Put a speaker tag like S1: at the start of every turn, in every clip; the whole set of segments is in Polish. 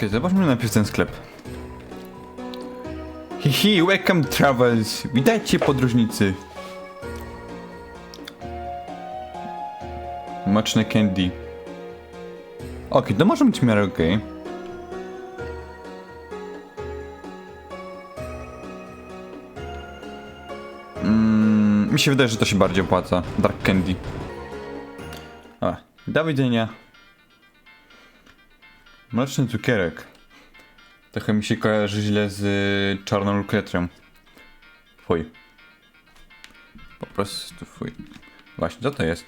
S1: Okej, zobaczmy najpierw ten sklep. Hihi, welcome travels. Witajcie podróżnicy. Moczne candy. Okej, to może być w miarę okej. Mm, mi się wydaje, że to się bardziej opłaca. Dark candy. A, do widzenia. Mleczny cukierek. Trochę mi się kojarzy źle z y, czarną lukretrią. Fuj. Po prostu fuj. Właśnie, co to jest?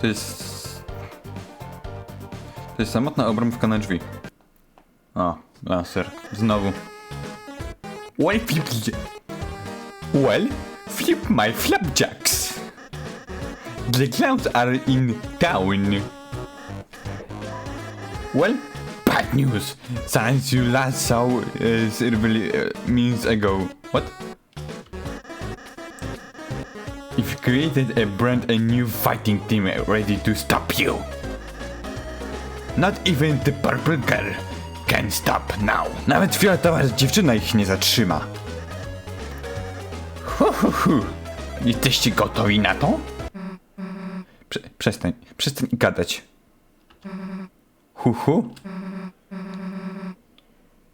S1: To jest... To jest samotna obrąbka na drzwi. O, laser. Znowu. Well, flip... Well, flip my flapjacks. The clowns are in town. Well, bad news. Since you last saw uh, several uh, minutes ago. What? You've created a brand a new fighting team ready to stop you. Not even the purple girl can stop now. Nawet fioletowa dziewczyna ich nie zatrzyma. Hu, hu, hu. Jesteście gotowi na to? Prze przestań, przestań gadać. Hu, hu?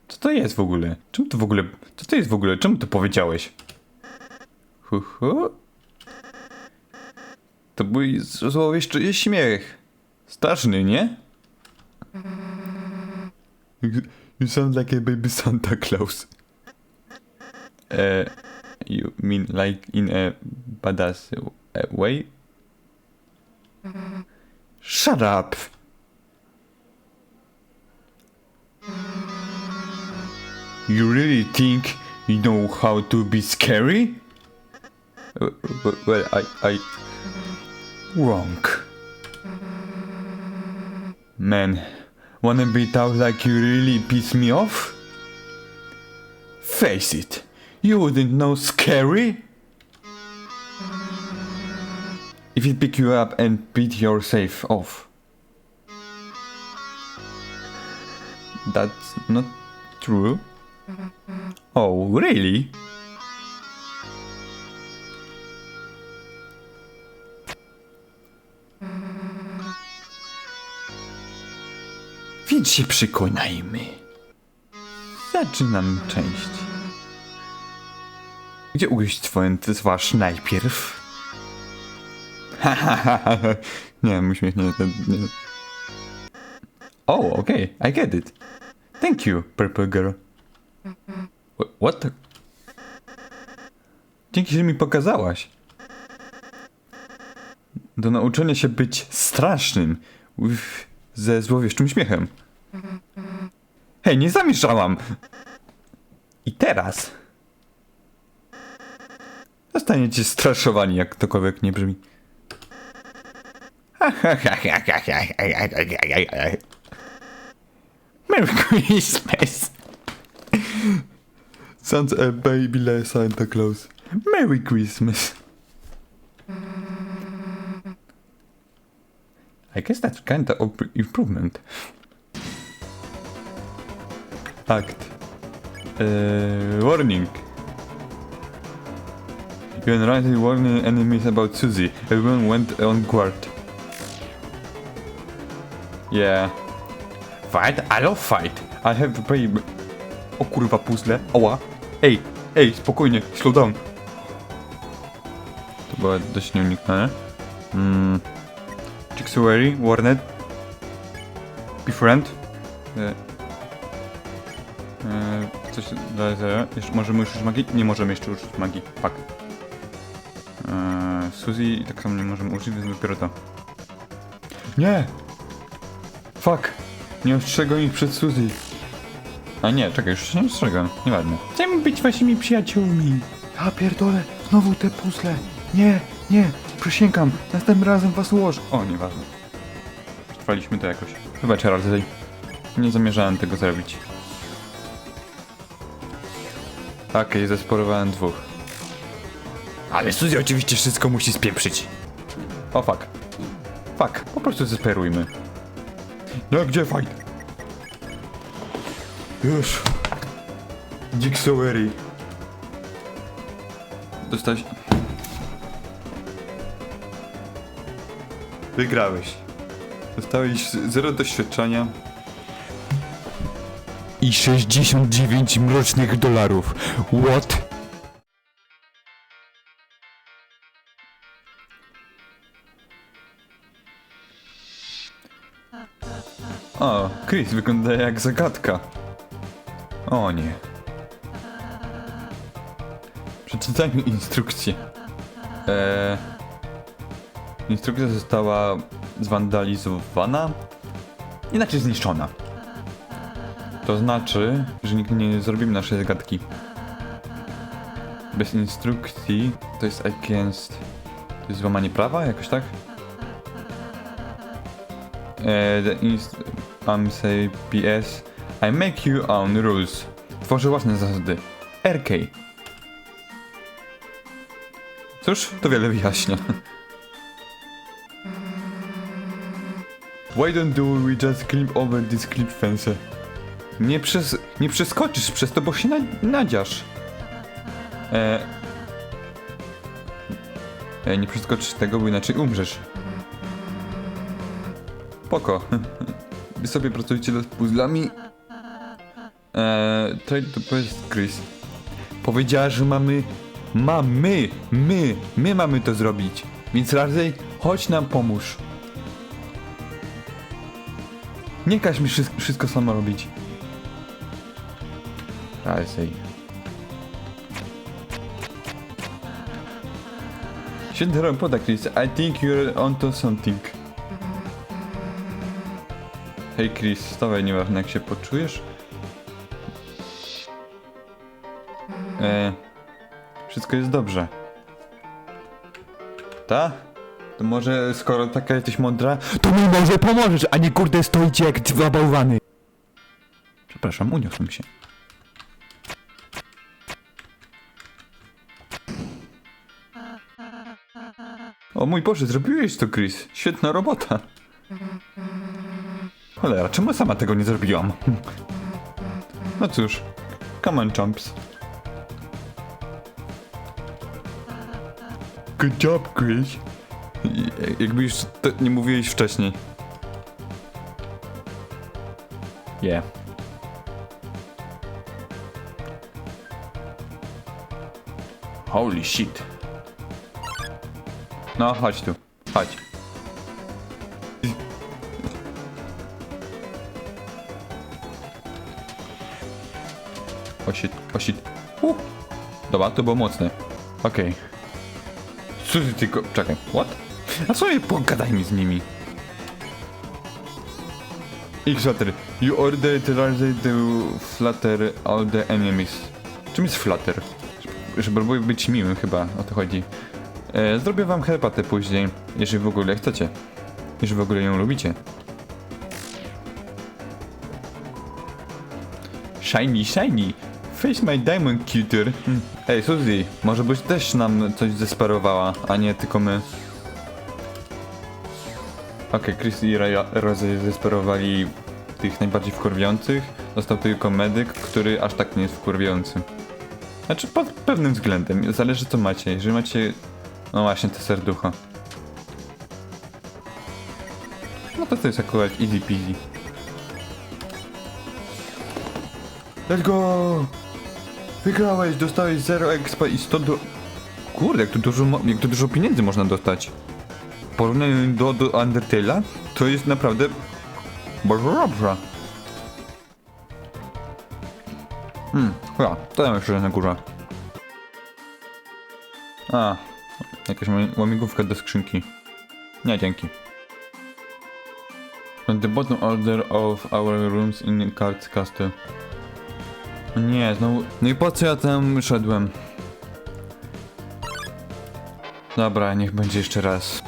S1: Co to jest w ogóle? Czemu to w ogóle... Co to jest w ogóle? Czemu to powiedziałeś? Hu, hu? To był złowieszczy śmiech. Straszny, nie? You sound like a baby Santa Claus. Uh, you mean like in a badass way? Shut up! You really think you know how to be scary? Uh, Well, I, I... Wrong. Man, wanna beat out like you really piss me off? Face it, you wouldn't know scary? If it pick you up and beat yourself off. That's not true. Oh, really? Więc się przekonajmy. Zaczynam część. Gdzie ugryźć twoją twarz najpierw? nie, uśmiech nie, nie. Oh, okay, I get it. Thank you, Purple Girl. Wh- What the... Dzięki, że mi pokazałaś. Do nauczenia się być strasznym. Ze złowieszczym śmiechem. Hej, nie zamieszałam! I teraz... Zostaniecie straszowani, jak ktokolwiek nie brzmi. Merry Christmas! Sounds a baby like Santa Claus. Merry Christmas! I guess that's kind of improvement. Act. Uh, warning. You enlightened warning enemies about Susie. Everyone went on guard. Yeah. Fight? I love fight. I have to pay... O kurwa, puzzle. Oła. Ej, ej, spokojnie, slow down. To było dość nieuniknione. Mm. Jigsaw Warnet. Befriend. E, e, coś zera. Jeszcze możemy już użyć magii? Nie możemy jeszcze użyć magii. Fuck. E, Suzy tak samo nie możemy użyć, więc dopiero to. Nie! Fuck! Nie ostrzegam ich przed Suzy. A nie, czekaj, już się nie ostrzegam. Nieważne. Chcemy być waszymi przyjaciółmi. Ja pierdolę, znowu te puzzle. Nie, nie, przysięgam, następnym razem was ułożę. O, nieważne. Przetrwaliśmy to jakoś. Wybacz, Razej. Nie zamierzałem tego zrobić. Okej, zesporowałem dwóch. Ale Suzy oczywiście wszystko musi spieprzyć. O fuck. Fuck, po prostu zesperujmy. No gdzie fight? Już. Jigsawery. Dostałeś... Wygrałeś. Dostałeś zero doświadczenia. I 69 mrocznych dolarów. What? Chris wygląda jak zagadka. O nie. Przeczytajmy instrukcję. Eee, instrukcja została zwandalizowana, inaczej zniszczona. To znaczy, że nigdy nie zrobimy naszej zagadki. Bez instrukcji to jest against... To jest złamanie prawa? Jakoś tak? E, inst... um, say PS I make you own rules. Tworzę własne zasady. RK. Cóż, to wiele wyjaśnia. Why don't do we just clip over this clip fence? Nie, przez, nie przeskoczysz przez to, bo się na, nadziasz. E, e, nie przeskoczysz tego, bo inaczej umrzesz. Poko. Wy sobie pracujcie nad puzzlami. Eee, try to powiedz Chris. Powiedziała, że mamy... Mamy! My! My mamy to zrobić. Więc raczej chodź nam pomóż. Nie każ mi wszystko, wszystko samo robić. Raczej. Świetny robota, Chris. I think you're onto something. Hej Chris, stawaj, nieważne jak się poczujesz. E, wszystko jest dobrze. Ta? To może skoro taka jesteś mądra,
S2: To mi może pomożesz, a nie kurde stoicie jak dwa bałwany.
S1: Przepraszam, uniosłem się. O mój Boże, zrobiłeś to, Chris. Świetna robota. Cholera, czemu sama tego nie zrobiłam? No cóż, come on, chumps. Good job, Chris. I- Jakby już to nie mówiłeś wcześniej. Yeah. Holy shit. No, chodź tu. Chodź. O shit, o. Dobra, to było mocne. Okej. Co ty tylko... Czekaj, what? A co je pogadaj mi z nimi? X-Flutter. You order to flutter all the enemies. Czym jest flutter? Żeby być miłym chyba, o to chodzi. E, zrobię wam herbatę później, jeżeli w ogóle chcecie. Jeżeli w ogóle ją lubicie. Shiny, shiny! Face my diamond cuter. Hm. Ej, Suzy, może byś też nam coś zesperowała, a nie tylko my. Okej, Chris i Ra- Rozy zesperowali tych najbardziej wkurwiających. Został tylko medyk, który aż tak nie jest wkurwiający. Znaczy pod pewnym względem, zależy co macie. Jeżeli macie, no właśnie, te serducho. No to to jest akurat easy peasy. Let's go! Wygrałeś, dostałeś 0 expa i 100 do... Kurde, jak tu dużo, jak tu dużo pieniędzy można dostać. W porównaniu do, do Undertale'a, to jest naprawdę bardzo dobrze. Hmm, ja, to tam jeszcze na górze. A, jakaś łami- łamigłówka do skrzynki. Nie, dzięki. On the bottom order of our rooms in Cards Castle. Nie, znowu... No i po co ja tam szedłem? Dobra, niech będzie jeszcze raz.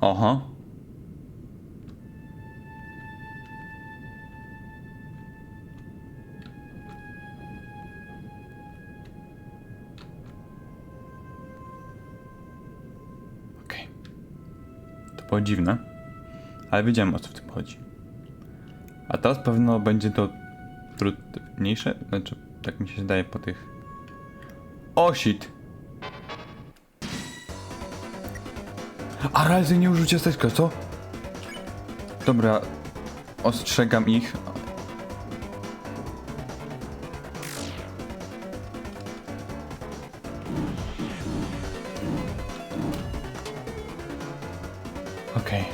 S1: Aha. Dziwne. Ale wiedziałem o co w tym chodzi. A teraz pewno będzie to trudniejsze. Znaczy, tak mi się zdaje po tych. O shit! A razy nie użył ciasteczka, co? Dobra, ostrzegam ich. Okej.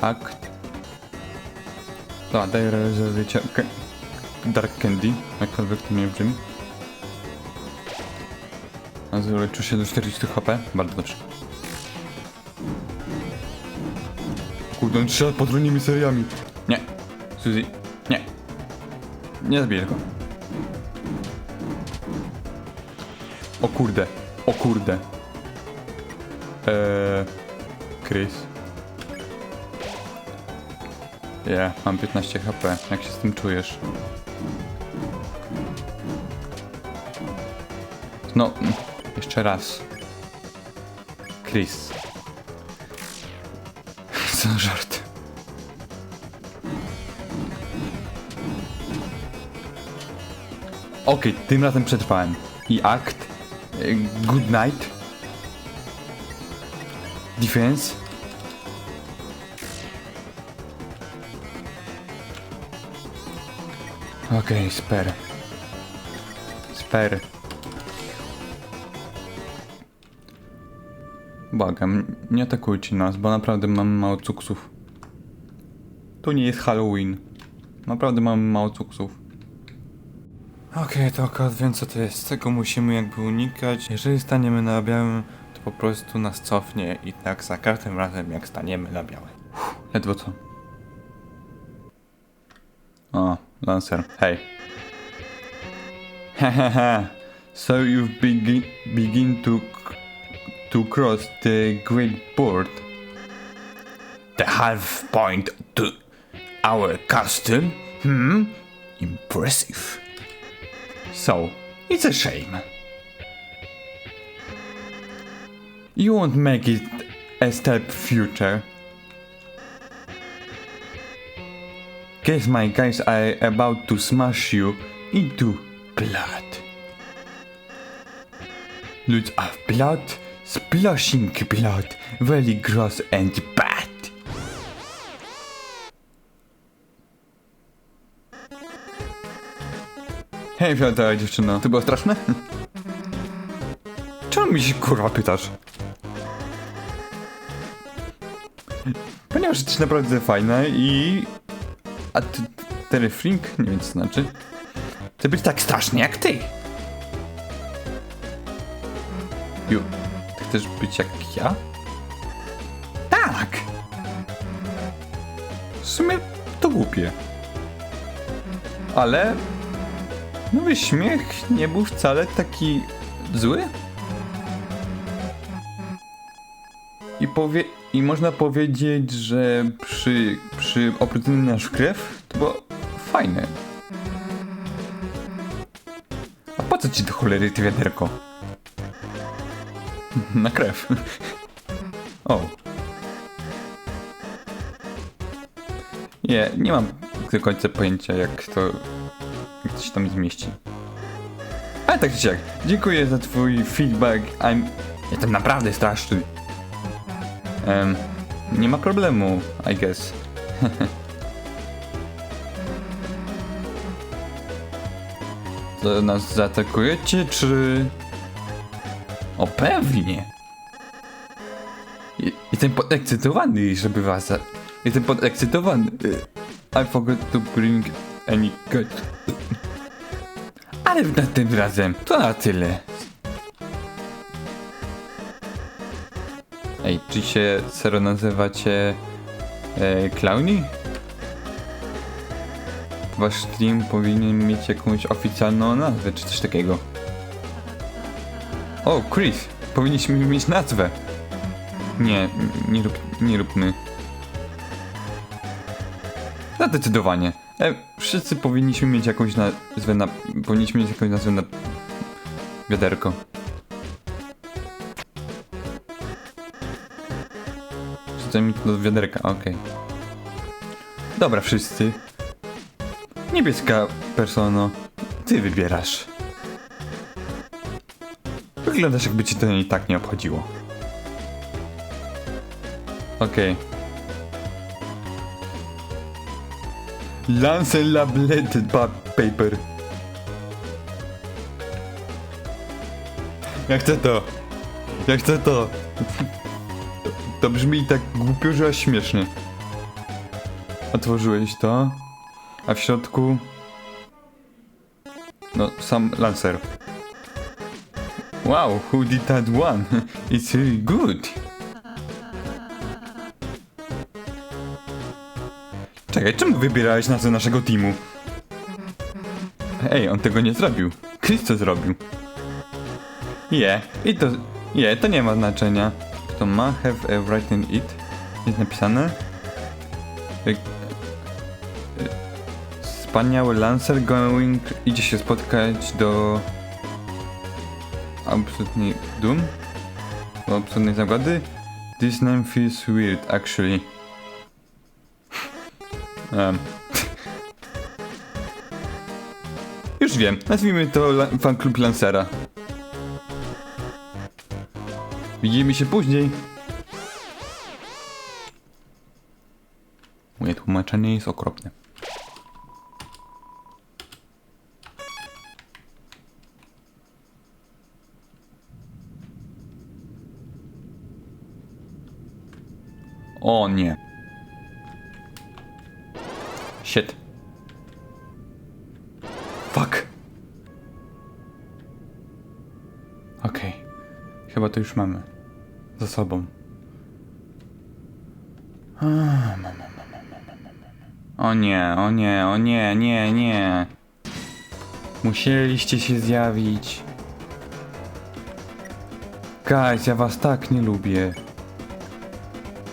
S1: Akt. Dobra, daj rezerwację. Dark Candy, jakkolwiek to nie brzmi. A Uleczył się do 40 HP. Bardzo dobrze. Kurde, on trzeba potrójnymi seriami. Nie. Suzy. Nie. Nie zabiję go. O kurde. O kurde. Eee... Chris. Ja, mam 15 HP. Jak się z tym czujesz? No, jeszcze raz. Chris. Co żart. Okej, tym razem przetrwałem. I akt. e, Good night. Defense. Okej, sper. Sper. Błagam, nie atakujcie nas, bo naprawdę mamy mało cuksów. Tu nie jest Halloween. Naprawdę mamy mało cuksów. Okej, to akurat wiem co to jest. Tego musimy jakby unikać. Jeżeli staniemy na białym, to po prostu nas cofnie i tak za każdym razem jak staniemy na białe. Uff, ledwo co. O, Lancer. Hej. Hehehe. so you've begin, begin to to cross the great board. The half point to our custom? Hmm? Impressive. So, it's a shame. You won't make it a step future. Guess my guys are about to smash you into blood. Lots of blood, splashing blood, very gross and bad. Hej, fioletowa dziewczyno, to było straszne? Czemu mi się kurwa pytasz? Ponieważ jesteś naprawdę fajna i... A ty... Terefrink? Nie wiem co znaczy. Chcę być tak straszny jak ty. Ju, ty chcesz być jak ja? Tak! W sumie to głupie. Ale... Nowy śmiech nie był wcale taki zły. I powie... I można powiedzieć, że przy... przy opróceniu nasz krew to było fajne. A po co ci do cholery ty wiaderko? Na krew. O. Nie, nie mam do końca pojęcia jak to... jak to się tam zmieści. Ale tak czy siak, dziękuję za twój feedback. I'm... Jestem naprawdę straszny. Em, nie ma problemu, I guess. To nas zaatakujecie, czy... O, pewnie. Je- Jestem podekscytowany, żeby was... Jestem podekscytowany. I forgot to bring any good. Ale na tym razem to na tyle. Ej, czy się serio nazywacie e, Clowni? Wasz stream powinien mieć jakąś oficjalną nazwę, czy coś takiego. O, Chris, powinniśmy mieć nazwę. Nie, nie, rób, nie róbmy. Zdecydowanie. E, wszyscy powinniśmy mieć jakąś nazwę na... Powinniśmy mieć jakąś nazwę na... Wiaderko. Wrzucaj mi to do wiaderka, okej. Dobra, wszyscy. Niebieska persono, ty wybierasz. Wyglądasz jakby ci to i tak nie obchodziło. Okej. Lance la blade pa paper. Ja chcę to. Ja chcę to. To brzmi tak głupio, że śmiesznie. Otworzyłeś to, a w środku... No, sam Lancer. Wow, who did that one? It's really good. Czekaj, czemu wybierałeś nazwę naszego teamu? Ej, on tego nie zrobił. Chris to zrobił. Je, i to... Je, to nie ma znaczenia. Kto ma have a written it? Jest napisane? Jak- Wspaniały Lancer going idzie się spotkać do absolutnej dum? Do absolutnej zagłady? This name feels weird actually. Um. Już wiem, nazwijmy to fan klub Lancera. Widzimy się później. Moje tłumaczenie jest okropne. O nie. Shit. chyba to już mamy. Za sobą. O nie, o nie, o nie, nie, nie. Musieliście się zjawić. Guys, ja was tak nie lubię.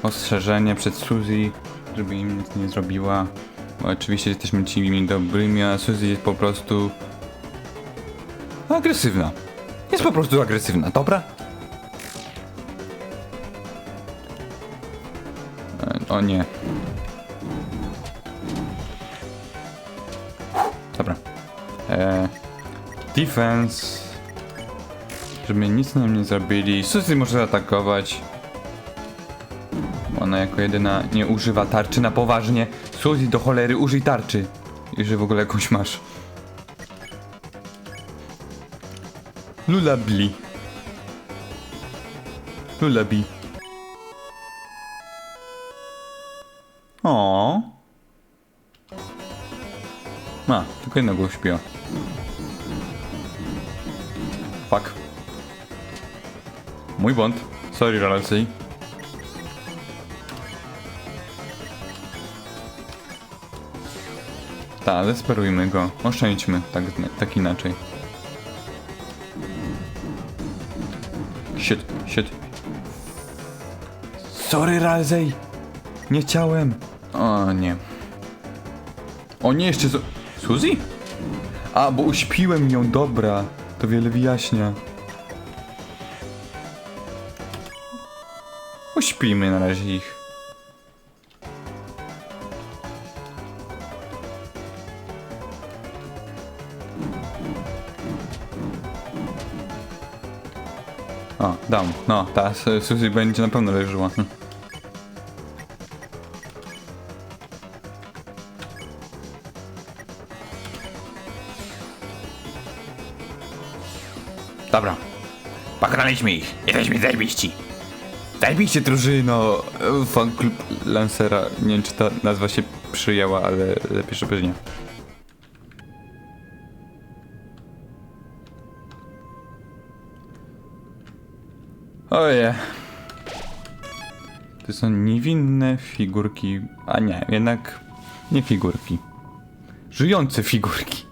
S1: Ostrzeżenie przed Suzy, żeby im nic nie zrobiła. Bo oczywiście jesteśmy ci mi dobrymi, a Suzy jest po prostu agresywna. Jest po prostu agresywna, dobra? O nie. Dobra. E, defense. Żeby nic nam nie zrobili. Suzy może atakować. Ona jako jedyna nie używa tarczy na poważnie. Suzy do cholery użyj tarczy. Jeżeli w ogóle jakąś masz. Lulabli. Lulabi. Tylko jednego uśpiła. Fuck. Mój błąd. Sorry, Ralsei. Tak, desperujmy go. Oszczędźmy, tak, tak inaczej. Shit, shit. Sorry, Ralsei. Nie chciałem. O nie. O nie, jeszcze Suzy? A, bo uśpiłem ją, dobra. To wiele wyjaśnia. Uśpijmy na razie ich. O, dam. No, ta Su- Suzy będzie na pewno leżyła. Hm. Pokonaliśmy ich. Jesteśmy zajebiści. Zajebiście drużyno. Fan klub Lancera. Nie wiem czy ta nazwa się przyjęła, ale lepiej żeby nie. Oje. To są niewinne figurki. A nie, jednak nie figurki. Żyjące figurki.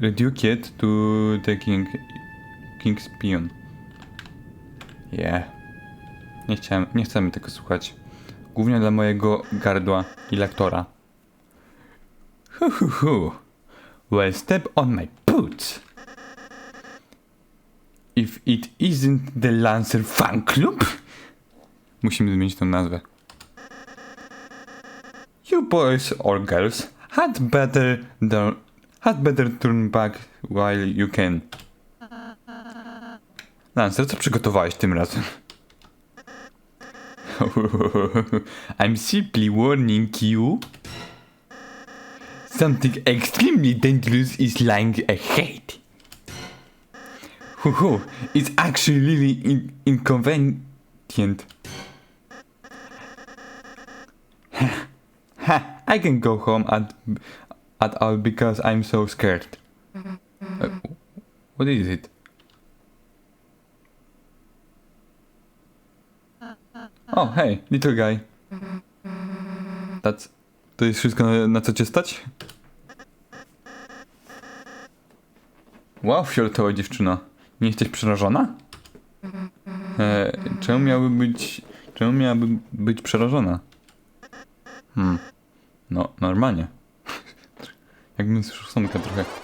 S1: Reduce to the king. King's Pion. Yeah. Nie chciałem, nie chcemy tego słuchać. Głównie dla mojego gardła i lektora. Hu hu hu. Well, step on my boots. If it isn't the Lancer Fan Club? Musimy zmienić tą nazwę. You boys or girls had better had better turn back while you can. Lancer, co przygotowałeś tym razem? I'm simply warning you. Something extremely dangerous is lying ahead. Hoo it's actually really in- inconvenient. Ha, I can go home at at all because I'm so scared. Uh, what is it? Oh, hey, little guy. That's... To jest wszystko, na, co cię stać? Wow, fioletowa dziewczyna. Nie jesteś przerażona? E, czemu miałaby być... Czemu miałaby być przerażona? Hmm. No, normalnie. Jakbym słyszał sonkę trochę.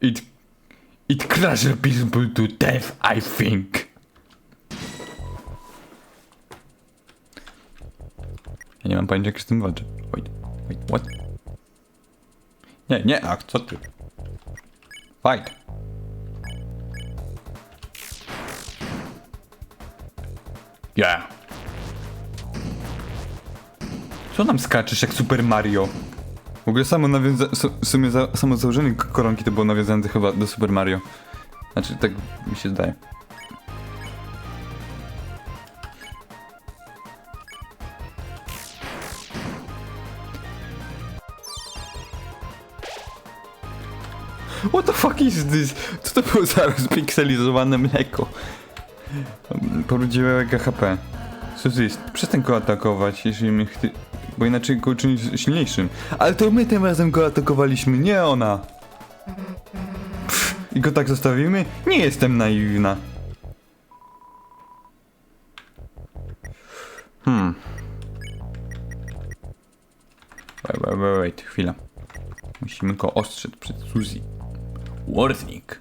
S1: It... It crushes people to death, I think. Ja nie mam pojęcia, jak się z tym walczy. Wait, wait, what? Nie, nie, ach, co ty? Fight. Yeah. Co nam skaczesz jak Super Mario? W ogóle samo nawiąza... W sumie za, samo założenie koronki to było nawiązane chyba do Super Mario. Znaczy, tak mi się zdaje. What the fuck is this? Co to było za rozpikselizowane mleko? Porudziłem HP. Suzy, przestań go atakować, jeżeli mnie chty... Bo inaczej go uczynisz silniejszym. Ale to my tym razem go atakowaliśmy, nie ona! Pff, I go tak zostawimy? Nie jestem naiwna. Hmm. Wait, wait, wait, wait, chwila. Musimy go ostrzec przed Suzy. Warning.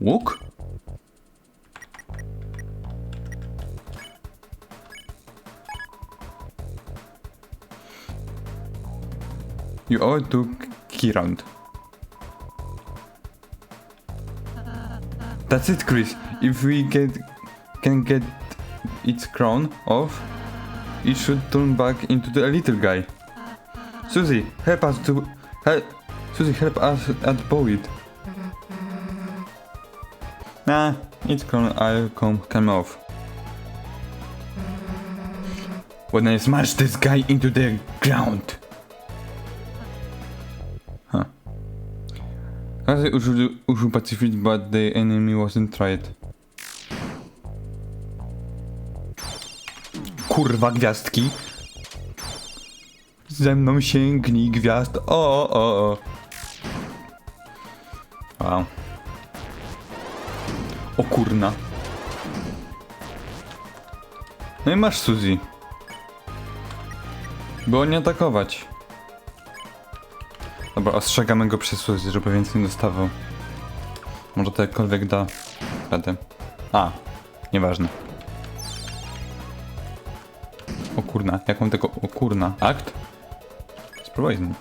S1: Łuk? You owe it to Kirand. That's it, Chris. If we get can get its crown off, it should turn back into the little guy. Susie, help us to help. Susie, help us at it. Nah, its crown I'll come come off. When I smash this guy into the ground. Użył, użył Pacific, but the enemy wasn't tried. Kurwa gwiazdki. Ze mną sięgnij gwiazd. O, o, o. Wow. O kurna. No i masz Suzy. Było nie atakować. Dobra, ostrzegamy go przez Suzy, żeby więcej nie dostawał. Może to jakkolwiek da radę. A, nieważne. O kurna, jak mam tego... O kurna. Akt? Spróbuj z nim.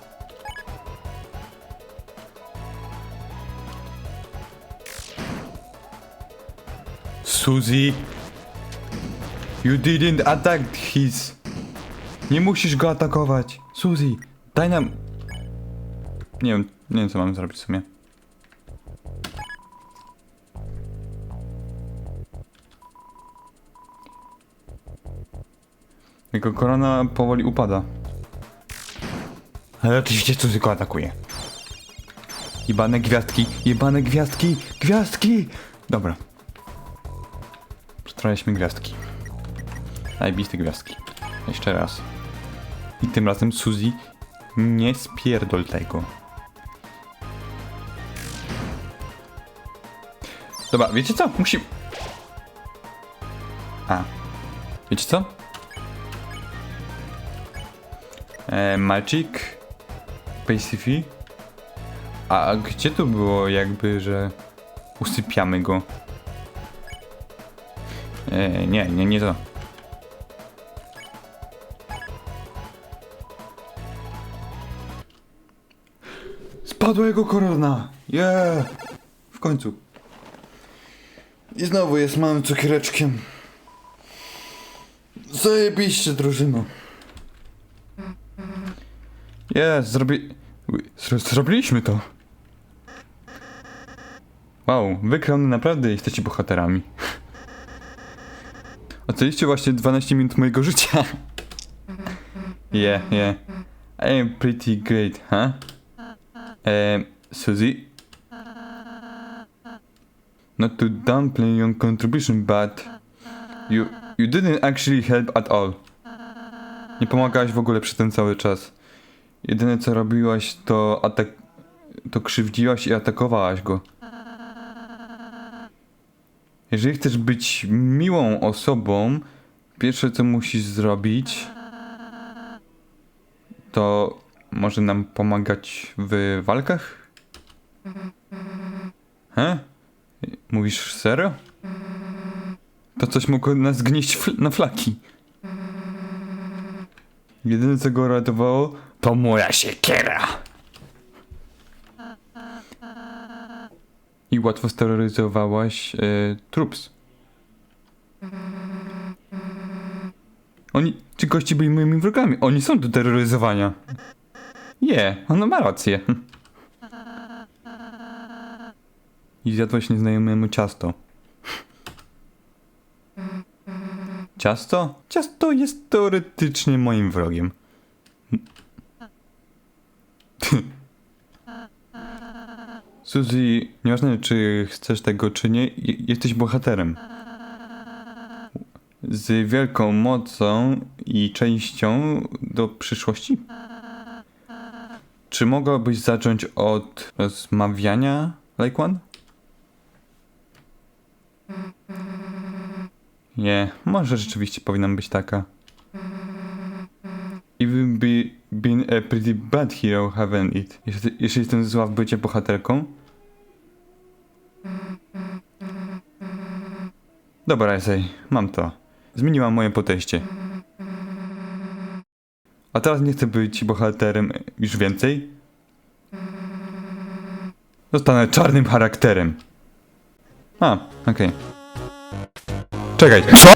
S1: Suzy! You didn't attack his... Nie musisz go atakować! Suzy, daj nam... Nie wiem, nie wiem co mam zrobić w sumie. Jego korona powoli upada. Ale oczywiście Suzy go atakuje. Jebane gwiazdki, jebane gwiazdki, gwiazdki! Dobra. Przetrwaliśmy gwiazdki. Zajebiste gwiazdki. Jeszcze raz. I tym razem Suzy nie spierdol tego. Dobra, wiecie co? Musi... A. Wiecie co? E, Magic. A gdzie tu było jakby, że usypiamy go? E, nie, nie, nie to. Spadła jego korona! Yeah! W końcu. I znowu jest małym cukiereczkiem. Zajebiście, drużyno. Jest, zrobi... Zro zrobiliśmy to. Wow, wykrony naprawdę jesteście bohaterami. Ocaliście właśnie 12 minut mojego życia. Yeah, yeah. I am pretty great, huh? Um, Suzy? Not to downplay your contribution, but you you didn't actually help at all. Nie pomagałaś w ogóle przez ten cały czas. Jedyne co robiłaś to atak... to krzywdziłaś i atakowałaś go. Jeżeli chcesz być miłą osobą, pierwsze co musisz zrobić to może nam pomagać w walkach? He? Mówisz serio? To coś mogło nas gnieść fl- na flaki. Jedyne co go ratowało to moja siekiera. I łatwo steroryzowałaś e, troops. Oni, ci gości byli moimi wrogami. Oni są do terroryzowania. Nie, ona ma rację. I zjadłaś nieznajomemu ciasto. Ciasto? Ciasto jest teoretycznie moim wrogiem. Suzy, nieważne czy chcesz tego czy nie, je- jesteś bohaterem. Z wielką mocą i częścią do przyszłości. Czy mogłabyś zacząć od rozmawiania, like one? Nie, może rzeczywiście powinnam być taka. Even be, been a pretty bad hero, haven't it? Jeśli, jeśli jestem zła w bycie bohaterką? Dobra, Esej, mam to. Zmieniłam moje podejście. A teraz nie chcę być bohaterem już więcej. Zostanę czarnym charakterem. A, okej. Czekaj. Co?